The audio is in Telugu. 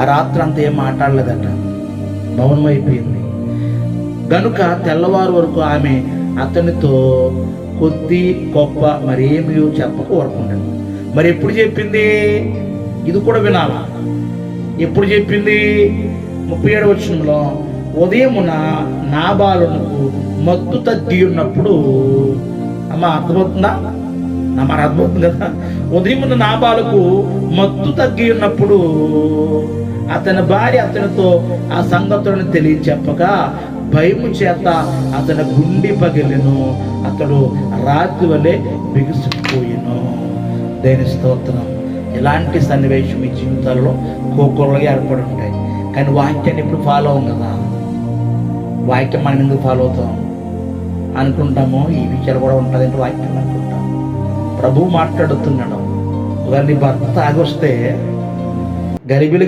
ఆ రాత్రి అంతా ఏం మాట్లాడలేదట. మౌనమైపోయింది అయిపోయింది. గనుక తెల్లవారు వరకు ఆమె అతనితో కొద్ది గొప్ప మరేమీ చెప్పక ఊరకుండాను మరి ఎప్పుడు చెప్పింది? ఇది కూడా వినాలా? ఎప్పుడు చెప్పింది? ముప్పై ఏడు వచనంలో ఉదయమున నాబాలునకు మత్తు తగ్గి ఉన్నప్పుడు అమ్మ అర్థమవుతుందా? నా అర్థమవుతుంది కదా? ఉదయమున నాబాలకు మత్తు తగ్గి ఉన్నప్పుడు అతని భార్య అతనితో ఆ సంగతులను తెలియచెప్పగా భయము చేత అతని గుండె పగిలిను. అతడు రాత్రి వలె బిగుసుకుపోయిను. దేని స్తోత్రం. ఇలాంటి సన్నివేశం మీ జీవితాల్లో కోకొల్లగా ఏర్పడి ఉంటాయి. కానీ వాక్యాన్ని ఇప్పుడు ఫాలో అవ్వం కదా? వాక్యం మనం ఎందుకు ఫాలో అవుతాం? అనుకుంటాము? ఈ విషయాలు కూడా ఉంటుందంటే వాక్యం అనుకుంటాం. ప్రభు మాట్లాడుతున్నాడు. వారిని భర్త తాగొస్తే గరిబిలుగా